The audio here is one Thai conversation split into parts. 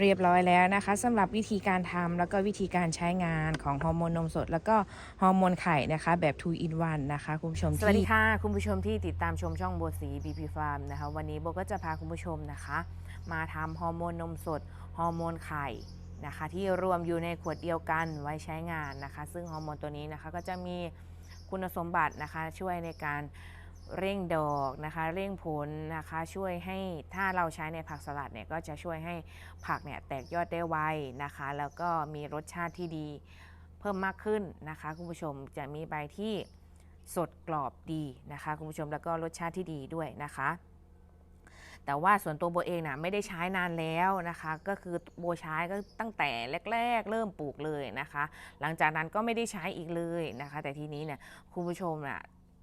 เรียบร้อยแล้วนะคะสำหรับวิธีการทำแล้วก็วิธีการใช้งานของฮอร์โมนนมสด แล้วก็ฮอร์โมนไข่นะคะ แบบ2 in 1นะคะ คุณผู้ชมสวัสดีค่ะ คุณผู้ชมที่ติดตามชมช่องโบสี BP Farm นะคะ วันนี้โบก็จะพาคุณผู้ชมนะคะ มาทำฮอร์โมนนมสดฮอร์โมนไข่นะคะ ที่รวมอยู่ในขวดเดียวกันไว้ใช้งานนะคะ ซึ่งฮอร์โมนตัวนี้นะคะก็จะมีคุณสมบัตินะคะช่วยในการ เร่งดอกนะคะเร่งผลนะคะช่วยให้ถ้าเราใช้ในผักสลัดเนี่ยก็จะช่วยให้ผักเนี่ยแตกยอดได้ไวนะคะ แล้วก็มีรสชาติที่ดีเพิ่มมากขึ้นนะคะคุณผู้ชมจะมีใบที่สดกรอบดีนะคะคุณผู้ชมแล้วก็รสชาติที่ดีด้วยนะคะ แต่ว่าส่วนตัวโบเองนะไม่ได้ใช้นานแล้วนะคะ ก็คือโบใช้ก็ตั้งแต่แรก ๆ เริ่มปลูกเลยนะคะ หลังจากนั้นก็ไม่ได้ใช้อีกเลยนะคะ แต่ทีนี้เนี่ยคุณผู้ชมน่ะ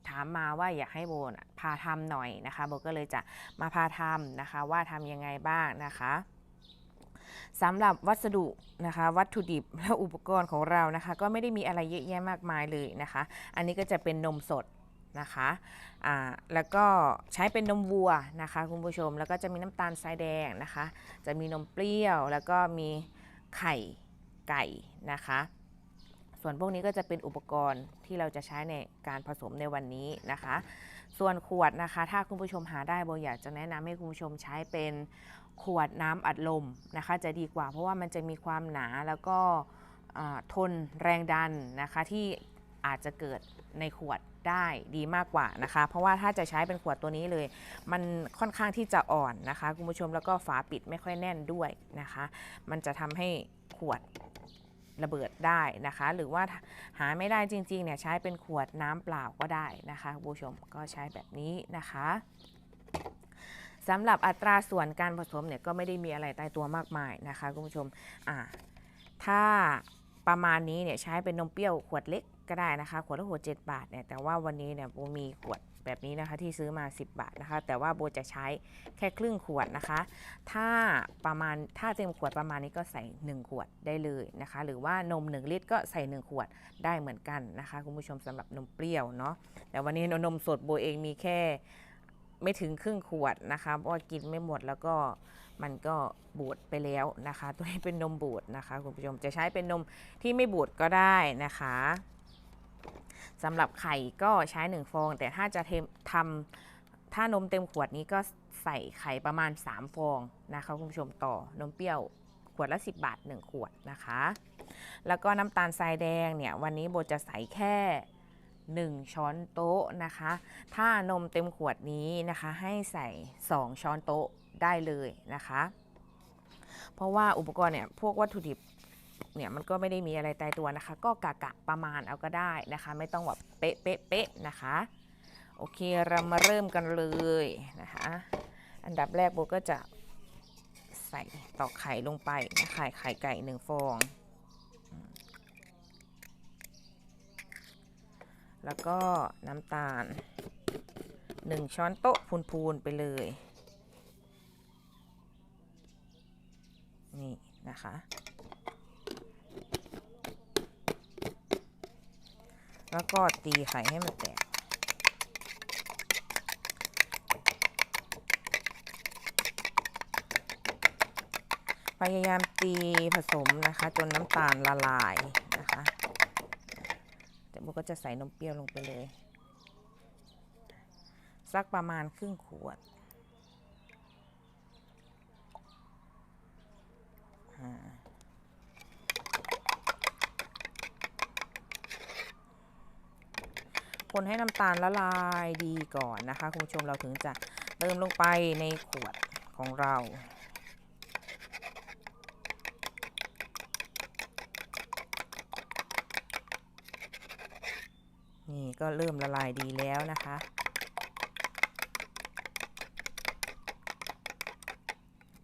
ถามมาว่าอยากให้โบนะพาทำหน่อยนะคะโบก็เลยจะมาพาทำนะคะว่าทำยังไงบ้างนะคะสำหรับวัสดุนะคะวัตถุดิบและอุปกรณ์ของเรานะคะ ก็ไม่ได้มีอะไรเยอะแยะมากมายเลยนะคะ อันนี้ก็จะเป็นนมสดนะคะอ่าแล้วก็ใช้เป็นนมวัวนะคะคุณผู้ชมแล้วก็จะมีน้ำตาลทรายแดงนะคะ จะมีนมเปรี้ยว แล้วก็มีไข่ไก่นะคะ ส่วนพวกนี้ก็จะเป็นอุปกรณ์ที่เราจะใช้ในการผสมในวันนี้นะคะ ส่วนขวดนะคะ ถ้าคุณผู้ชมหาได้โบอยากจะแนะนำให้คุณผู้ชมใช้เป็นขวดน้ำอัดลมนะคะ จะดีกว่าเพราะว่ามันจะมีความหนาแล้วก็ทนแรงดันนะคะที่อาจจะเกิดในขวดได้ดีมากกว่านะคะ เพราะว่าถ้าจะใช้เป็นขวดตัวนี้เลย มันค่อนข้างที่จะอ่อนนะคะคุณผู้ชมแล้วก็ฝาปิดไม่ค่อยแน่นด้วยนะคะ มันจะทำให้ขวด ระเบิดได้นะคะ หรือว่าหาไม่ได้จริงๆเนี่ยใช้เป็นขวดน้ำเปล่าก็ได้นะคะคุณผู้ชมก็ใช้แบบนี้นะคะสำหรับอัตราส่วนการผสมเนี่ยก็ไม่ได้มีอะไรตายตัวมากมายนะคะคุณผู้ชมอ่าถ้า ประมาณนี้เนี่ยใช้เป็นนมเปรี้ยวขวดเล็กก็ได้นะคะ ขวดละหัว7บาทเนี่ยแต่ว่าวันนี้เนี่ยโบมีขวดแบบนี้นะคะที่ซื้อมา 10 บาทนะคะ แต่ว่าโบจะใช้แค่ครึ่งขวดนะคะ ถ้าประมาณถ้าเต็มขวดประมาณนี้ก็ใส่ 1 ขวดได้เลยนะคะ หรือว่านม 1 ลิตรก็ใส่ 1 ขวดได้เหมือนกันนะคะ คุณผู้ชมสำหรับนมเปรี้ยวเนาะแต่วันนี้นมสดโบเองมีแค่ไม่ถึงครึ่งขวดนะคะเพราะกินไม่หมดแล้วก็ มันก็บูดไปแล้วนะคะ ตัวนี้เป็นนมบูดนะคะคุณผู้ชมจะใช้เป็นนมที่ไม่บูดก็ได้นะคะสำหรับไข่ก็ใช้ 1 ฟอง แต่ถ้าจะทมทำถ้านมเต็มขวดนี้ก็ใส่ไข่ประมาณ 3 ฟองนะคะคุณผู้ชมต่อนมเปรี้ยวขวดละ 10 บาท 1 ขวดนะคะ แล้วก็น้ำตาลทรายแดงเนี่ยวันนี้โบจะใส่แค่ 1 ช้อนโต๊ะนะคะ ถ้านมเต็มขวดนี้นะคะให้ใส่ 2 ช้อนโต๊ะ ได้เลยนะคะ เพราะว่าอุปกรณ์เนี่ยพวกวัตถุดิบเนี่ยมันก็ไม่ได้มีอะไรตายตัวนะคะ ก็กะกะประมาณเอาก็ได้นะคะ ไม่ต้องแบบเป๊ะเป๊ะเป๊ะนะคะ โอเคเรามาเริ่มกันเลยนะคะ อันดับแรกโบก็จะใส่ตอกไข่ลงไปนะไข่ไข่ไก่หนึ่งฟอง แล้วก็น้ำตาล 1 ช้อนโต๊ะพูนๆไปเลย นะคะ แล้วก็ตีไข่ให้มันแตกพยายามตีผสมนะคะ จนน้ำตาลละลายนะคะเดี๋ยวโบก็จะใส่นมเปรี้ยวลงไปเลย สักประมาณครึ่งขวดอ่า คนให้น้ำตาลละลายดีก่อนนะคะ คุณผู้ชมเราถึงจะเติมลงไปในขวดของเรานี่ก็เริ่มละลายดีแล้วนะคะ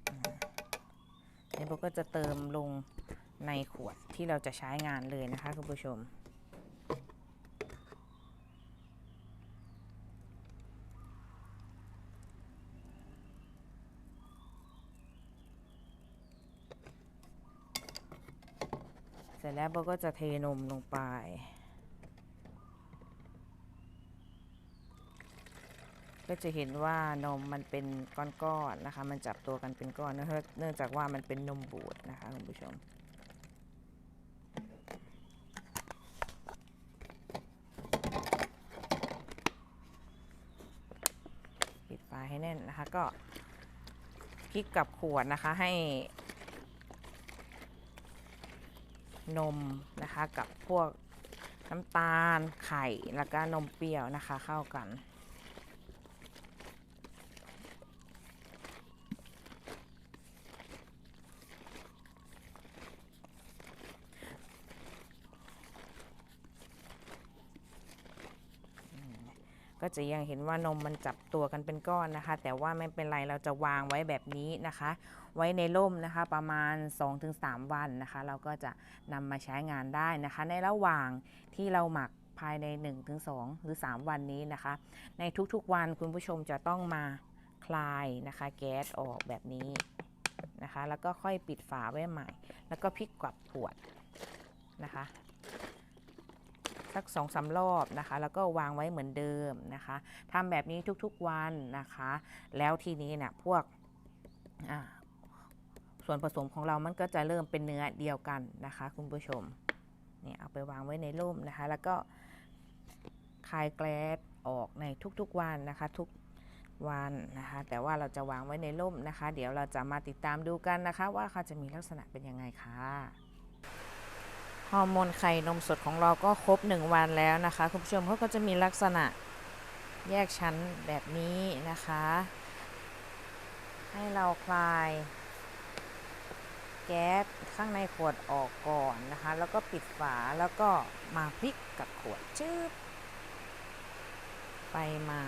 อ่า นี้โบก็จะเติมลงในขวดที่เราจะใช้งานเลยนะคะคุณผู้ชม เสร็จแล้วโบก็จะเทนมลงไป ก็จะเห็นว่านมมันเป็นก้อนๆนะคะ มันจับตัวกันเป็นก้อนเนื่องเนื่องจากว่ามันเป็นนมบูดนะคะคุณผู้ชมปิดฝาให้แน่นนะคะก็พลิกกับขวดนะคะให้ นมนะคะกับพวกน้ำตาลไข่แล้วก็นมเปรี้ยวนะคะเข้ากัน ก็จะยังเห็นว่านมมันจับตัวกันเป็นก้อนนะคะ แต่ว่าไม่เป็นไรเราจะวางไว้แบบนี้นะคะ ไว้ในร่มนะคะประมาณ 2-3 วันนะคะ เราก็จะนำมาใช้งานได้นะคะ ในระหว่างที่เราหมักภายใน 1-2 หรือ 3 วันนี้นะคะ ในทุกๆวันคุณผู้ชมจะต้องมาคลายนะคะ แก๊สออกแบบนี้นะคะ แล้วก็ค่อยปิดฝาไว้ใหม่ แล้วก็พลิกกลับขวดนะคะ สักสองสารอบนะคะ แล้วก็วางไว้เหมือนเดิมนะคะทำแบบนี้ทุกๆวันนะคะ แล้วทีนี้เนี่ยพวกส่วนผสมของเรามันก็จะเริ่มเป็นเนื้อเดียวกันนะคะ คุณผู้ชมเนี่ยเอาไปวางไว้ในร่มนะคะ แล้วก็คลายแกลสออกในทุกๆวันนะคะทุกวันนะคะ แต่ว่าเราจะวางไว้ในร่มนะคะ เดี๋ยวเราจะมาติดตามดูกันนะคะ ว่าเขาจะมีลักษณะเป็นยังไงค่ะ ฮอร์โมนไข่นมสดของเราก็ครบ 1 วันแล้วนะคะ คุณผู้ชมเขาก็จะมีลักษณะแยกชั้นแบบนี้นะคะ ให้เราคลายแก๊สข้างในขวดออกก่อนนะคะ แล้วก็ปิดฝาแล้วก็มาพลิกกับขวดชืบไปมา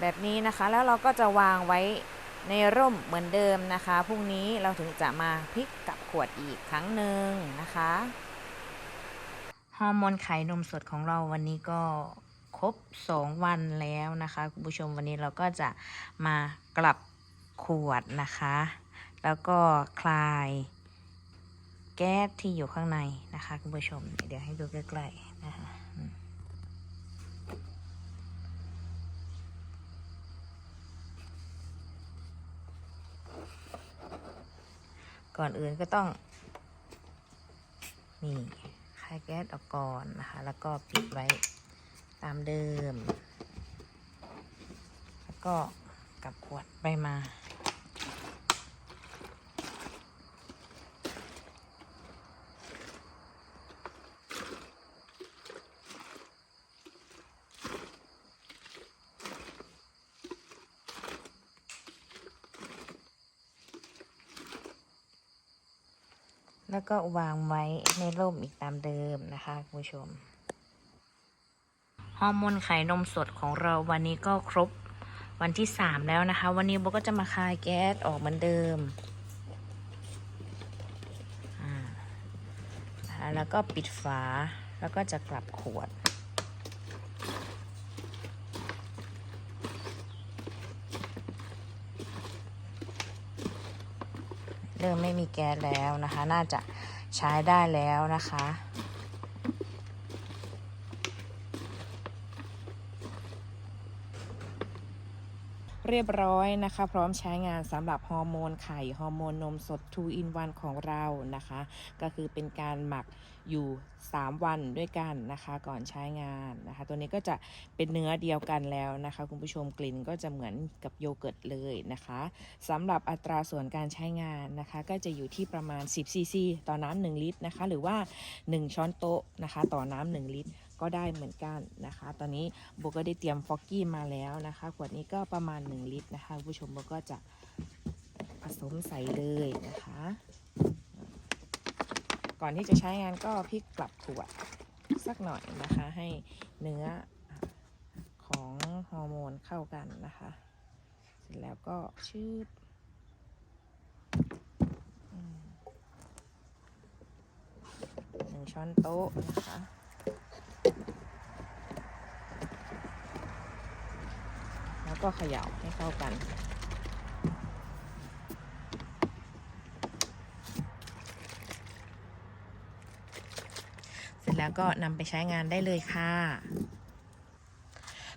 แบบนี้นะคะ แล้วเราก็จะวางไว้ในร่มเหมือนเดิมนะคะพรุ่งนี้เราถึงจะมาพลิกกับขวดอีกครั้งหนึ่งนะคะฮอร์โมนไข่นมสดของเราวันนี้ก็ครบ 2 วันแล้วนะคะคุณผู้ชมวันนี้เราก็จะมากลับขวดนะคะ แล้วก็คลายแก๊สที่อยู่ข้างในนะคะคุณผู้ชม เดี๋ยวให้ดูใกล้ๆนะคะ ก่อนอื่นก็ต้องนี่คลายแก๊สออกก่อนนะคะ แล้วก็ปิดไว้ตามเดิม แล้วก็กลับขวดไปมา แล้วก็วางไว้ในร่มอีกตามเดิมนะคะคุณผู้ชมฮอร์โมนไข่นมสดของเราวันนี้ก็ครบวันที่ 3 แล้วนะคะ วันนี้โบก็จะมาคายแก๊สออกเหมือนเดิมอ่าแล้วก็ปิดฝาแล้วก็จะกลับขวด ริ่มไม่มีแก๊สแล้วนะคะ น่าจะใช้ได้แล้วนะคะ เรียบร้อยนะคะ พร้อมใช้งานสำหรับฮอร์โมนไข่ฮอร์โมนนมสด 2 in 1 ของเรานะคะ ก็คือเป็นการหมักอยู่ 3 วันด้วยกันนะคะ ก่อนใช้งานนะคะ ตัวนี้ก็จะเป็นเนื้อเดียวกันแล้วนะคะ คุณผู้ชมกลิ่นก็จะเหมือนกับโยเกิร์ตเลยนะคะสำหรับอัตราส่วนการใช้งานนะคะ ก็จะอยู่ที่ประมาณ 10ซีซีต่อน้ำ1ลิตรนะคะ หรือว่า 1 ช้อนโต๊ะนะคะ ต่อน้ำ1ลิตร ก็ได้เหมือนกันนะคะ ตอนนี้โบก็ได้เตรียมฟอกกี้มาแล้วนะคะ ขวดนี้ก็ประมาณ 1 ลิตรนะคะคุณผู้ชมโบก็จะผสมใส่เลยนะคะ ก่อนที่จะใช้งานก็พลิกกลับขวดสักหน่อยนะคะ ให้เนื้อของฮอร์โมนเข้ากันนะคะ เสร็จแล้วก็ชืดหนึ่งช้อนโต๊ะนะคะ ก็เขย่าให้เข้ากัน เสร็จแล้วก็นำไปใช้งานได้เลยค่ะ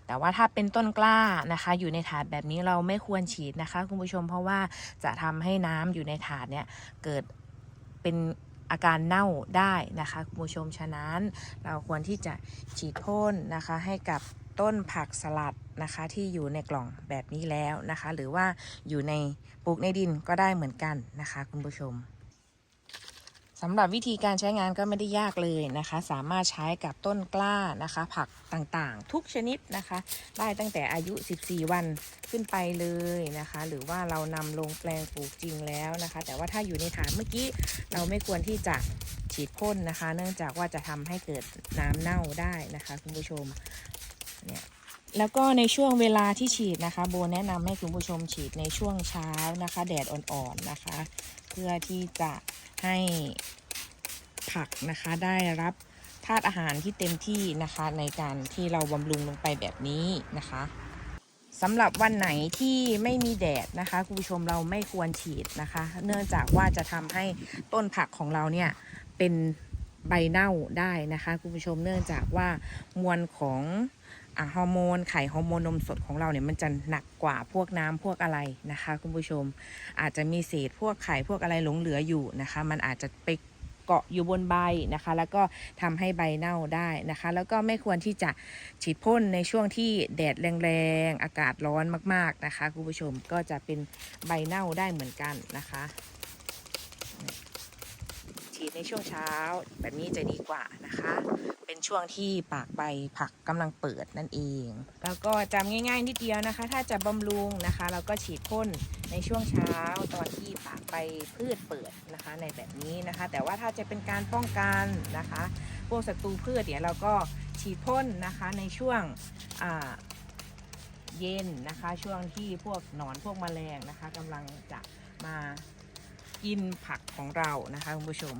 แต่ว่าถ้าเป็นต้นกล้านะคะ อยู่ในถาดแบบนี้เราไม่ควรฉีดนะคะ คุณผู้ชมเพราะว่าจะทำให้น้ำอยู่ในถาดเนี่ยเกิดเป็นอาการเน่าได้นะคะคุณผู้ชมฉะนั้น เราควรที่จะฉีดพ่นนะคะให้กับต้นผักสลัด นะคะที่อยู่ในกล่องแบบนี้แล้วนะคะ หรือว่าอยู่ในปลูกในดินก็ได้เหมือนกันนะคะ คุณผู้ชมสำหรับวิธีการใช้งานก็ไม่ได้ยากเลยนะคะ สามารถใช้กับต้นกล้านะคะ ผักต่างๆ ทุกชนิดนะคะ ได้ตั้งแต่อายุ 14 วันขึ้นไปเลยนะคะ หรือว่าเรานำลงแปลงปลูกจริงแล้วนะคะ แต่ว่าถ้าอยู่ในฐานเมื่อกี้เราไม่ควรที่จะฉีดพ่นนะคะ เนื่องจากว่าจะทำให้เกิดน้ำเน่าได้นะคะ คุณผู้ชมเนี่ย แล้วก็ในช่วงเวลาที่ฉีดนะคะ โบแนะนำให้คุณผู้ชมฉีดในช่วงเช้านะคะ แดดอ่อนๆนะคะ เพื่อที่จะให้ผักนะคะได้รับธาตุอาหารที่เต็มที่นะคะ ในการที่เราบำรุงลงไปแบบนี้นะคะสำหรับวันไหนที่ไม่มีแดดนะคะคุณผู้ชมเราไม่ควรฉีดนะคะ เนื่องจากว่าจะทำให้ต้นผักของเราเนี่ยเป็นใบเน่าได้นะคะคุณผู้ชมเนื่องจากว่ามวลของ ฮอร์โมนไข่ฮอร์โมนนมสดของเราเนี่ยมันจะหนักกว่าพวกน้ำพวกอะไรนะคะ คุณผู้ชมอาจจะมีเศษพวกไข่พวกอะไรหลงเหลืออยู่นะคะ มันอาจจะไปเกาะอยู่บนใบนะคะ แล้วก็ทำให้ใบเน่าได้นะคะ แล้วก็ไม่ควรที่จะฉีดพ่นในช่วงที่แดดแรงๆอากาศร้อนมาก ๆนะคะ คุณผู้ชมก็จะเป็นใบเน่าได้เหมือนกันนะคะ ฉีดในช่วงเช้า แบบนี้จะดีกว่านะคะ เป็นช่วงที่ปากใบผักกำลังเปิดนั่นเอง แล้วก็จำง่ายๆนิดเดียวนะคะ ถ้าจะบำรุงนะคะเราก็ฉีดพ่นในช่วงเช้าตอนที่ปากใบพืชเปิดนะคะ ในแบบนี้นะคะ แต่ว่าถ้าจะเป็นการป้องกันนะคะ พวกศัตรูพืชเนี่ยเราก็ฉีดพ่นนะคะในช่วงเย็นนะคะ ช่วงที่พวกหนอนพวกแมลงนะคะกำลังจะมา กินผักของเรานะคะคุณผู้ชม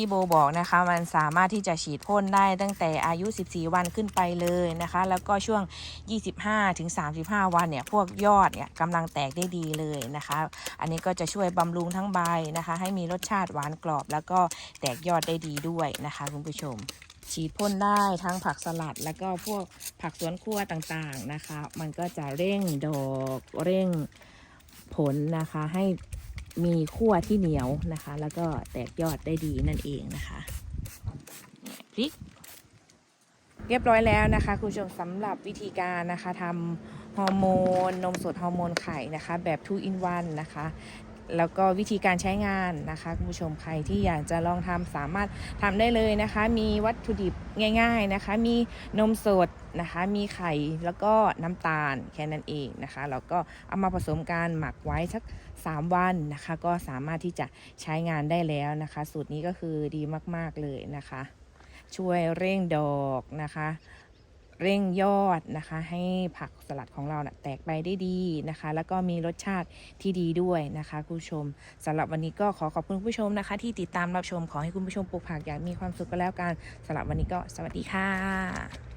ที่โบบอกนะคะมันสามารถที่จะฉีดพ่นได้ตั้งแต่อายุ 14 วันขึ้นไปเลยนะคะ แล้วก็ช่วง 25ถึง35 วันเนี่ยพวกยอดเนี่ยกำลังแตกได้ดีเลยนะคะ อันนี้ก็จะช่วยบำรุงทั้งใบนะคะ ให้มีรสชาติหวานกรอบ แล้วก็แตกยอดได้ดีด้วยนะคะคุณผู้ชมฉีดพ่นได้ทั้งผักสลัดแล้วก็พวกผักสวนครัวต่างๆนะคะ มันก็จะเร่งดอกเร่ง ผลนะคะให้มีขั้วที่เหนียวนะคะ แล้วก็แตกยอดได้ดีนั่นเองนะคะเนี่ยพริกเรียบร้อยแล้วนะคะ คุณผู้ชมสำหรับวิธีการนะคะทำฮอร์โมน นมสดฮอร์โมนไข่นะคะ แบบ 2 in 1 นะคะ แล้วก็วิธีการใช้งานนะคะคุณผู้ชมใครที่อยากจะลองทำสามารถทำได้เลยนะคะ มีวัตถุดิบง่ายๆนะคะ มีนมสดนะคะ มีไข่แล้วก็น้ำตาลแค่นั้นเองนะคะแล้วก็เอามาผสมกันหมักไว้สัก 3 วันนะคะ ก็สามารถที่จะใช้งานได้แล้วนะคะ สูตรนี้ก็คือดีมากๆเลยนะคะ ช่วยเร่งดอกนะคะ เร่งยอดนะคะ ให้ผักสลัดของเรานะ่ยแตกใบได้ดีนะคะ แล้วก็มีรสชาติที่ดีด้วยนะคะคุณผู้ชมสำหรับวันนี้ก็ขอขอบคุณคุณผู้ชมนะคะ ที่ติดตามรับชมขอให้คุณผู้ชมปลูกผักอย่างมีความสุขก็แล้วกันสำหรับวันนี้ก็สวัสดีค่ะ